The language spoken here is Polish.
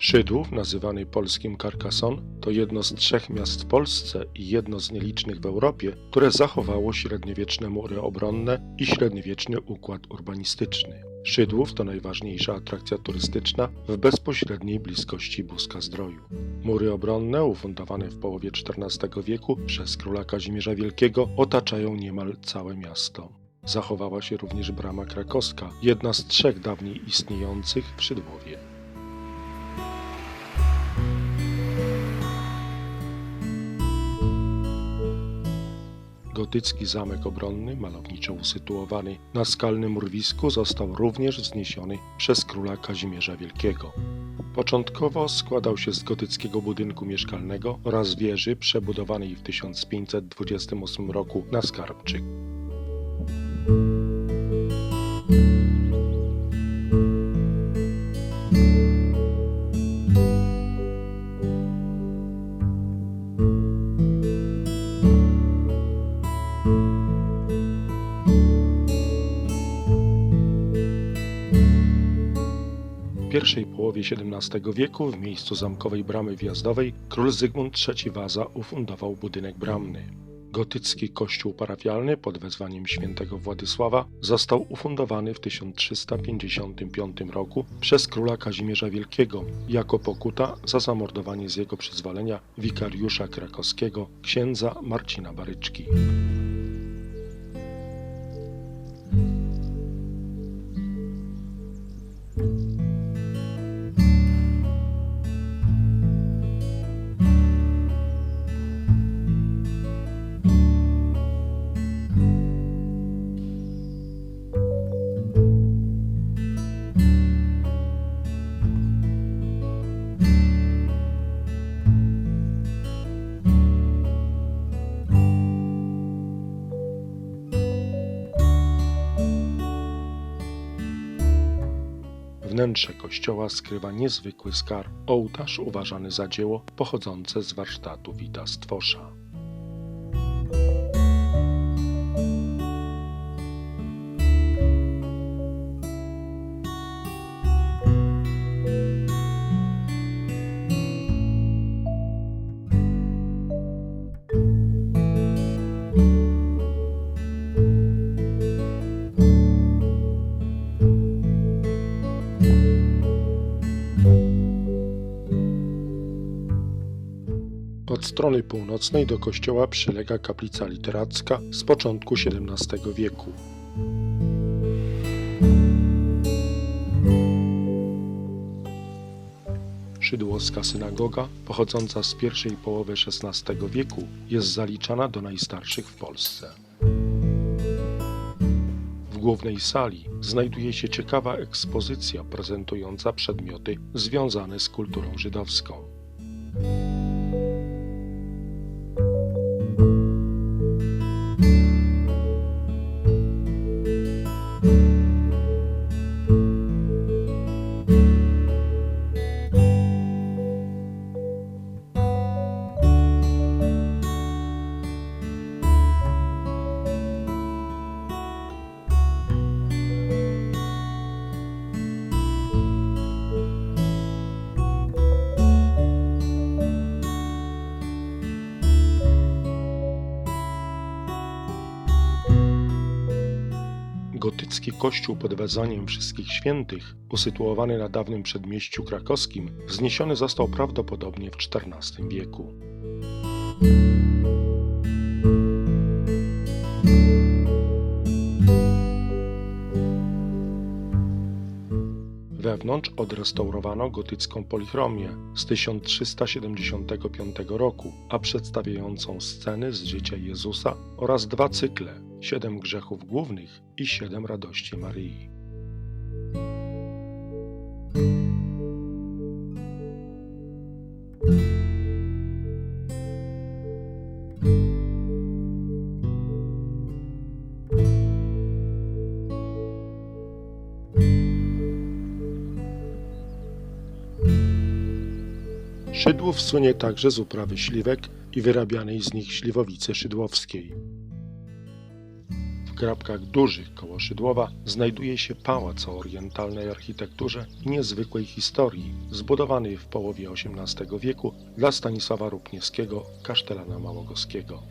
Szydłów, nazywany polskim Carcassonne, to jedno z trzech miast w Polsce i jedno z nielicznych w Europie, które zachowało średniowieczne mury obronne i średniowieczny układ urbanistyczny. Szydłów to najważniejsza atrakcja turystyczna w bezpośredniej bliskości Buzka Zdroju. Mury obronne, ufundowane w połowie XIV wieku przez króla Kazimierza Wielkiego, otaczają niemal całe miasto. Zachowała się również brama krakowska, jedna z trzech dawniej istniejących w Szydłowie. Gotycki zamek obronny, malowniczo usytuowany na skalnym urwisku, został również wzniesiony przez króla Kazimierza Wielkiego. Początkowo składał się z gotyckiego budynku mieszkalnego oraz wieży przebudowanej w 1528 roku na skarbczyk. Pierwszej połowie XVII wieku w miejscu zamkowej bramy wjazdowej król Zygmunt III Waza ufundował budynek bramny. Gotycki kościół parafialny pod wezwaniem świętego Władysława został ufundowany w 1355 roku przez króla Kazimierza Wielkiego jako pokuta za zamordowanie z jego przyzwolenia wikariusza krakowskiego księdza Marcina Baryczki. Wnętrze kościoła skrywa niezwykły skarb, ołtarz uważany za dzieło pochodzące z warsztatu Wita Stwosza. Od strony północnej do kościoła przylega kaplica literacka z początku XVII wieku. Szydłowska synagoga, pochodząca z pierwszej połowy XVI wieku, jest zaliczana do najstarszych w Polsce. W głównej sali znajduje się ciekawa ekspozycja prezentująca przedmioty związane z kulturą żydowską. Gotycki kościół pod wezwaniem Wszystkich Świętych, usytuowany na dawnym przedmieściu krakowskim, wzniesiony został prawdopodobnie w XIV wieku. Wewnątrz odrestaurowano gotycką polichromię z 1375 roku, a przedstawiającą sceny z życia Jezusa oraz dwa cykle Siedem grzechów głównych i Siedem radości Maryi. Szydłów słynie także z uprawy śliwek i wyrabianej z nich śliwowicy szydłowskiej. W grabkach dużych koło Szydłowa znajduje się pałac o orientalnej architekturze i niezwykłej historii, zbudowany w połowie XVIII wieku dla Stanisława Rupniewskiego, kasztelana małogorskiego.